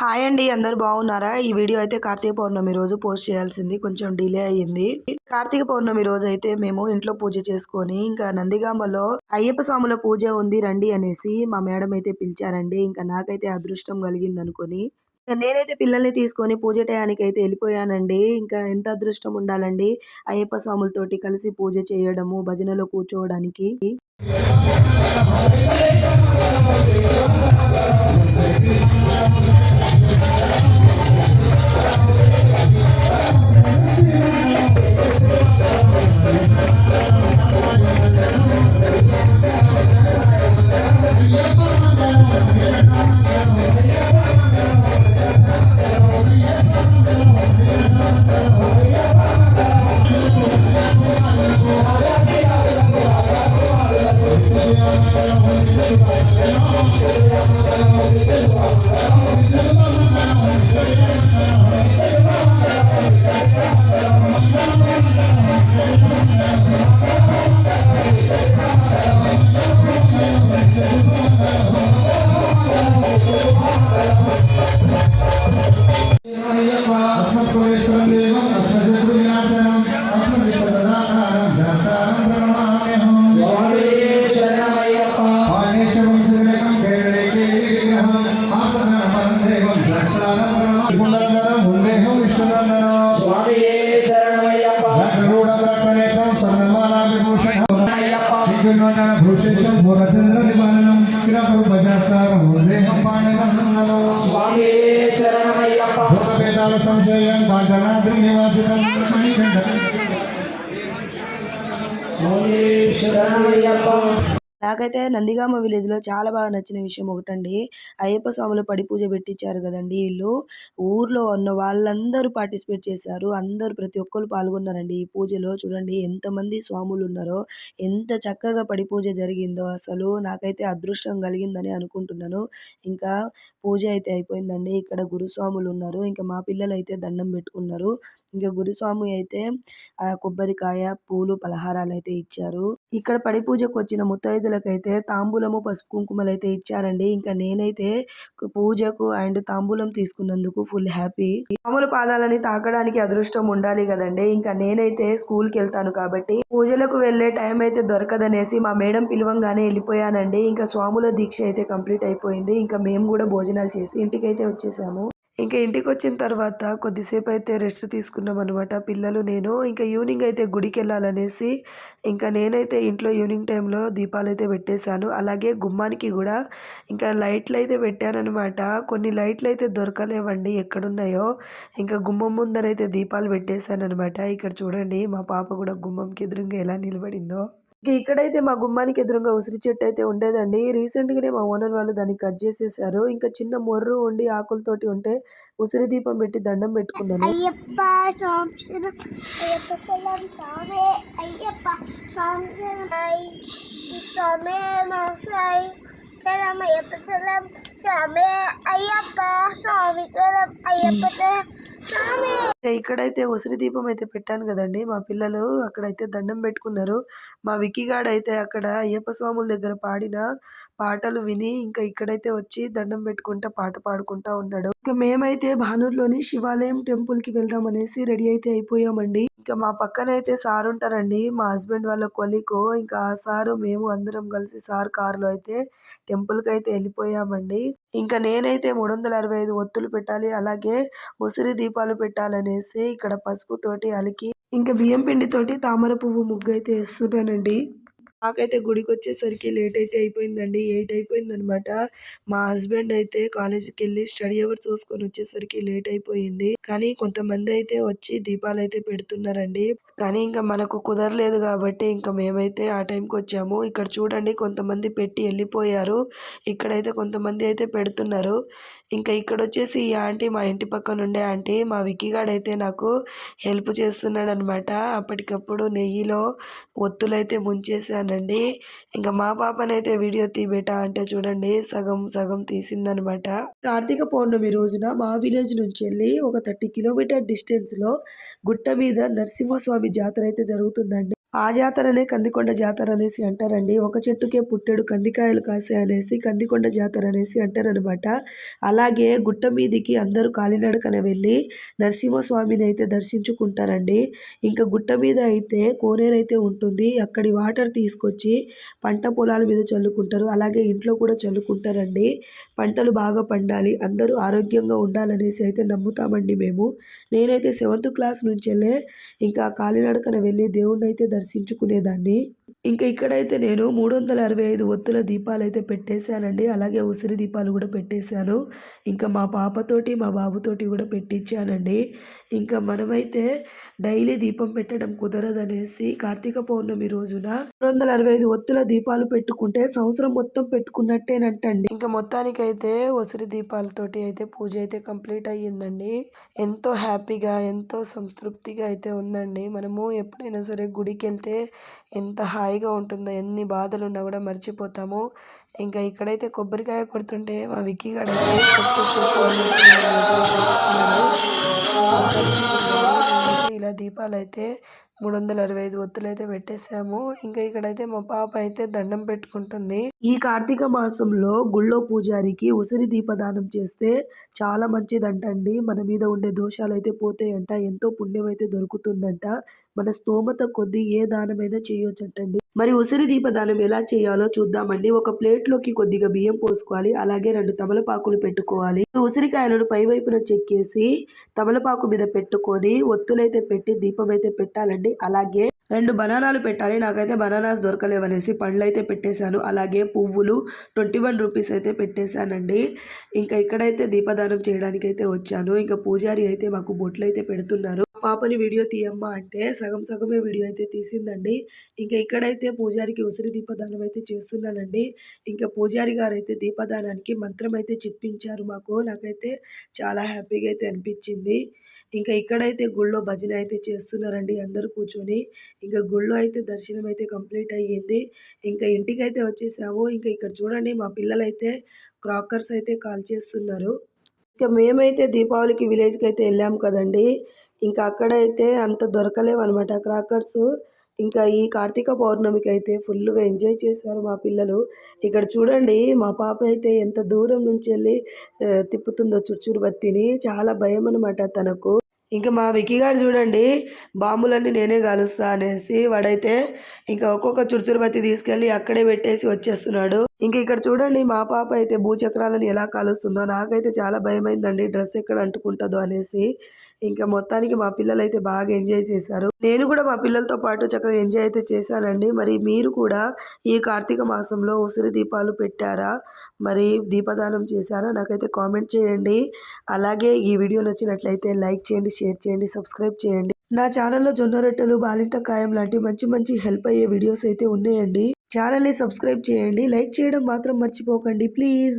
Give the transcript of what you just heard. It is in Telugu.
హాయ్ అండి అందరు బాగున్నారా? ఈ వీడియో అయితే కార్తీక పౌర్ణమి రోజు పోస్ట్ చేయాల్సింది. కొంచెం డిలే అయ్యింది. కార్తీక పౌర్ణమి రోజు అయితే మేము ఇంట్లో పూజ చేసుకొని ఇంకా నందిగామలో అయ్యప్ప స్వాముల పూజ ఉంది రండి అనేసి మా మేడం అయితే పిలిచారండి. ఇంకా నాకైతే అదృష్టం కలిగింది అనుకొని నేనైతే పిల్లల్ని తీసుకొని పూజ టయానికి అయితే వెళ్ళిపోయానండి. ఇంకా ఎంత అదృష్టం ఉండాలండి? అయ్యప్ప స్వాములతోటి కలిసి పూజ చేయడము భజనలో కూర్చోవడానికి. बांधनाद्रि निवासितं నాకైతే నందిగామ విలేజ్లో చాలా బాగా నచ్చిన విషయం ఒకటండి. అయ్యప్ప స్వాములు పడి పూజ పెట్టించారు కదండి వీళ్ళు. ఊర్లో ఉన్న వాళ్ళందరూ పార్టిసిపేట్ చేశారు. అందరూ ప్రతి ఒక్కరు పాల్గొన్నారండి ఈ పూజలో. చూడండి ఎంతమంది స్వాములు ఉన్నారో ఎంత చక్కగా పడి పూజ జరిగిందో అసలు నాకైతే అదృష్టం కలిగిందని అనుకుంటున్నాను. ఇంకా పూజ అయితే అయిపోయిందండి. ఇక్కడ గురుస్వాములు ఉన్నారు. ఇంకా మా పిల్లలు అయితే దండం పెట్టుకున్నారు. ఇంకా గురుస్వామి అయితే ఆ కొబ్బరికాయ పూలు పలహారాలు అయితే ఇచ్చారు. ఇక్కడ పడి పూజకు వచ్చిన ముత్తైదులకైతే తాంబూలము పసుపు కుంకుమలు అయితే ఇచ్చారండి. ఇంకా నేనైతే పూజకు అండ్ తాంబూలం తీసుకున్నందుకు ఫుల్ హ్యాపీ. మామూలు పాదాలని తాకడానికి అదృష్టం ఉండాలి కదండి. ఇంకా నేనైతే స్కూల్కి వెళ్తాను కాబట్టి పూజలకు వెళ్ళే టైం అయితే దొరకదనేసి మా మేడం పిలవంగానే వెళ్ళిపోయానండి. ఇంకా స్వాముల దీక్ష అయితే కంప్లీట్ అయిపోయింది. ఇంకా మేము కూడా భోజనాలు చేసి ఇంటికైతే వచ్చేసాము. ఇంకా ఇంటికి వచ్చిన తర్వాత కొద్దిసేపు అయితే రెస్ట్ తీసుకున్నాం అనమాట పిల్లలు నేను ఇంకా ఈవినింగ్ అయితే గుడికి వెళ్ళాలనేసి ఇంకా నేనైతే ఇంట్లో ఈవినింగ్ టైంలో దీపాలు అయితే పెట్టేశాను. అలాగే గుమ్మానికి కూడా ఇంకా లైట్లు అయితే పెట్టానమాట కొన్ని లైట్లు అయితే దొరకలేవండి ఎక్కడున్నాయో. ఇంకా గుమ్మం ముందర అయితే దీపాలు పెట్టేశాను అనమాట ఇక్కడ చూడండి మా పాప కూడా గుమ్మంకి ఎదురుగా ఎలా నిలబడిందో. ఇక్కడైతే మా గుమ్మానికి ఎదురుగా ఉసిరి చెట్టు అయితే ఉండేదండి. రీసెంట్ గానే మా ఓనర్ వాళ్ళు దాన్ని కట్ చేసేసారు. ఇంకా చిన్న మొర్రు ఉండి ఆకులతోటి ఉంటే ఉసిరి దీపం పెట్టి దండం పెట్టుకున్నాను. అయ్యప్ప స్వామి అయ్యప్ప స్వామి ఇంకా ఇక్కడైతే ఉసిరి దీపం అయితే పెట్టాను కదండి. మా పిల్లలు అక్కడైతే దండం పెట్టుకున్నారు. మా విక్కీగాడు అయితే అక్కడ అయ్యప్ప స్వాముల దగ్గర పాడిన పాటలు విని ఇంకా ఇక్కడైతే వచ్చి దండం పెట్టుకుంటా పాట పాడుకుంటా ఉన్నాడు. ఇంకా మేమైతే భానూరులోని శివాలయం టెంపుల్కి వెళ్దాం అనేసి రెడీ అయితే అయిపోయామండి. ఇంకా మా పక్కన అయితే సార్ ఉంటారండి. మా హస్బెండ్ వాళ్ళ కొలికు ఇంకా ఆ సారు మేము అందరం కలిసి సార్ కారులో అయితే టెంపుల్కి అయితే వెళ్ళిపోయామండి. ఇంకా నేనైతే మూడు వందల అరవై ఐదు ఒత్తులు పెట్టాలి. అలాగే ఉసిరి దీపాలు పెట్టాలి. పెట్టాలనేసి ఇక్కడ పసుపు తోటి అలికి ఇంకా బియ్యం పిండి తోటి తామర పువ్వు ముగ్గు అయితే వేస్తున్నానండి. నాకైతే గుడికి వచ్చేసరికి లేట్ అయితే అయిపోయిందండి. ఎయిట్ అయిపోయింది అనమాట మా హస్బెండ్ అయితే కాలేజీకి వెళ్ళి స్టడీ అవర్ చూసుకొని వచ్చేసరికి లేట్ అయిపోయింది. కానీ కొంతమంది అయితే వచ్చి దీపాలు అయితే పెడుతున్నారండి. కానీ ఇంకా మనకు కుదరలేదు కాబట్టి ఇంకా మేమైతే ఆ టైంకి వచ్చాము. ఇక్కడ చూడండి కొంతమంది పెట్టి వెళ్ళిపోయారు. ఇక్కడైతే కొంతమంది అయితే పెడుతున్నారు. ఇంకా ఇక్కడ వచ్చేసి ఈ ఆంటీ మా ఇంటి పక్కన ఉండే ఆంటీ మా విక్కీగాడు అయితే నాకు హెల్ప్ చేస్తున్నాడు అనమాట అప్పటికప్పుడు నెయ్యిలో ఒత్తులైతే ముంచేసానండి ఇంకా మా పాపనైతే వీడియో తీబెట్టా అంటే చూడండి సగం సగం తీసిందనమాట. కార్తీక పౌర్ణమి రోజున మా విలేజ్ నుంచి వెళ్ళి ఒక థర్టీ కిలోమీటర్ డిస్టెన్స్లో గుట్ట మీద నరసింహస్వామి జాతర అయితే జరుగుతుందండి. ఆ జాతరనే కందికొండ జాతర అనేసి అంటారండి. ఒక చెట్టుకే పుట్టెడు కందికాయలు కాసే అనేసి కందికొండ జాతర అనేసి అంటారనమాట. అలాగే గుట్ట మీదికి అందరూ కాలినడకన వెళ్ళి నరసింహస్వామిని అయితే దర్శించుకుంటారండి. ఇంకా గుట్ట మీద అయితే కోనేరు అయితే ఉంటుంది. అక్కడి వాటర్ తీసుకొచ్చి పంట పొలాల మీద చల్లుకుంటారు. అలాగే ఇంట్లో కూడా చల్లుకుంటారండి. పంటలు బాగా పండాలి. అందరూ ఆరోగ్యంగా ఉండాలనేసి అయితే నమ్ముతామండి మేము. నేనైతే సెవెంత్ క్లాస్ నుంచెల్లే ఇంకా కాలినడకన వెళ్ళి దేవుణ్ణి అయితే దర్శించుకునేదాన్ని. ఇంకా ఇక్కడైతే నేను మూడు వందల అరవై ఐదు ఒత్తుల దీపాలు అయితే పెట్టేశానండి. అలాగే ఉసిరి దీపాలు కూడా పెట్టేశాను. ఇంకా మా పాపతోటి మా బాబుతోటి కూడా పెట్టించానండి. ఇంకా మనమైతే డైలీ దీపం పెట్టడం కుదరదనేసి కార్తీక పౌర్ణమి రోజున మూడు వందల అరవై ఐదు ఒత్తుల దీపాలు పెట్టుకుంటే సంవత్సరం మొత్తం పెట్టుకున్నట్టేనంటండి. ఇంకా మొత్తానికైతే ఉసిరి దీపాలతోటి అయితే పూజ అయితే కంప్లీట్ అయ్యిందండి. ఎంతో హ్యాపీగా ఎంతో సంతృప్తిగా అయితే ఉందండి. మనము ఎప్పుడైనా సరే గుడికి వెళ్తే ఎంత హాయిగా ఉంటుందో ఎన్ని బాధలు ఉన్నా కూడా మర్చిపోతాము. ఇంకా ఇక్కడైతే కొబ్బరికాయ కొడుతుంటే మా విక్కీ గారు అయితే ఇలా దీపాలు అయితే మూడు వందల అరవై ఐదు ఒత్తులు అయితే పెట్టేశాము. ఇంకా ఇక్కడైతే మా పాప అయితే దండం పెట్టుకుంటుంది. ఈ కార్తీక మాసంలో గుళ్ళో పూజారికి ఉసిరి దీపదానం చేస్తే చాలా మంచిదంటండి. మన మీద ఉండే దోషాలు అయితే పోతాయంట ఎంతో పుణ్యం అయితే దొరుకుతుందంట. మన స్తోమత కొద్దీ ఏ దానమైనా చేయొచ్చంటండి. మరి ఉసిరి దీపదానం ఎలా చేయాలో చూద్దామండి. ఒక ప్లేట్లోకి కొద్దిగా బియ్యం పోసుకోవాలి అలాగే రెండు తమలపాకులు పెట్టుకోవాలి. ఉసిరికాయలను పై వైపున చెక్కేసి తమలపాకు మీద పెట్టుకొని ఒత్తులైతే పెట్టి దీపం అయితే పెట్టాలండి. అలాగే రెండు బనానాలు పెట్టాలి నాకైతే బనానాస్ దొరకలేవనేసి పండ్లు అయితే పెట్టేశాను. అలాగే పువ్వులు ట్వంటీ వన్ రూపీస్ అయితే పెట్టేశానండి. ఇంకా ఇక్కడైతే దీపదానం చేయడానికి అయితే వచ్చాను. ఇంకా పూజారి అయితే మాకు బొట్లు అయితే పెడుతున్నారు. పాపని వీడియో తీయమ్మా అంటే సగం సగమే వీడియో అయితే తీసిందండి. ఇంకా ఇక్కడైతే పూజారికి ఉసిరి దీపదానం అయితే చేస్తున్నానండి. ఇంకా పూజారి గారు అయితే దీపదానానికి మంత్రం అయితే చెప్పించారు మాకు. నాకైతే చాలా హ్యాపీగా అయితే అనిపించింది. ఇంకా ఇక్కడైతే గుళ్ళో భజన అయితే చేస్తున్నారండి అందరూ కూర్చొని. ఇంకా గుళ్ళో అయితే దర్శనం అయితే కంప్లీట్ అయ్యింది. ఇంకా ఇంటికి అయితే వచ్చేసాము. ఇంకా ఇక్కడ చూడండి మా పిల్లలైతే క్రాకర్స్ అయితే కాల్ చేస్తున్నారు. ఇంకా మేమైతే దీపావళికి విలేజ్కి అయితే వెళ్ళాము కదండి. ఇంకా అక్కడైతే అంత దొరకలేవు అనమాట క్రాకర్స్ ఇంకా ఈ కార్తీక పౌర్ణమికి అయితే ఫుల్గా ఎంజాయ్ చేశారు మా పిల్లలు. ఇక్కడ చూడండి మా పాప అయితే ఎంత దూరం నుంచి వెళ్ళి తిప్పుతుందో చుర్చురు బత్తిని. చాలా భయం అనమాట తనకు. ఇంకా మా వికీ గారు చూడండి బాంబులన్నీ నేనే కాలుస్తా అనేసి వాడైతే ఇంకా ఒక్కొక్క చురుచురు బత్తి తీసుకెళ్ళి అక్కడే పెట్టేసి వచ్చేస్తున్నాడు. ఇంకా ఇక్కడ చూడండి మా పాప అయితే భూచక్రాలను ఎలా కాలుస్తుందో నాకైతే చాలా భయమైందండి డ్రెస్ ఎక్కడ అంటుకుంటుందో అనేసి. ఇంకా మొత్తానికి మా పిల్లలు అయితే బాగా ఎంజాయ్ చేశారు. నేను కూడా మా పిల్లలతో పాటు చక్కగా ఎంజాయ్ అయితే చేశానండి. మరి మీరు కూడా ఈ కార్తీక మాసంలో ఉసిరి దీపాలు పెట్టారా? మరి దీపదానం చేశారా? నాకైతే కామెంట్ చేయండి. అలాగే ఈ వీడియో నచ్చినట్లయితే లైక్ చేయండి షేర్ చేయండి సబ్స్క్రైబ్ చేయండి. నా ఛానల్లో జొన్న రొట్టెలు బాలింత కాయం లాంటి మంచి మంచి హెల్ప్ అయ్యే వీడియోస్ అయితే ఉన్నాయండి. ఛానల్ని సబ్స్క్రైబ్ చేయండి. లైక్ చేయడం మాత్రం మర్చిపోకండి. ప్లీజ్.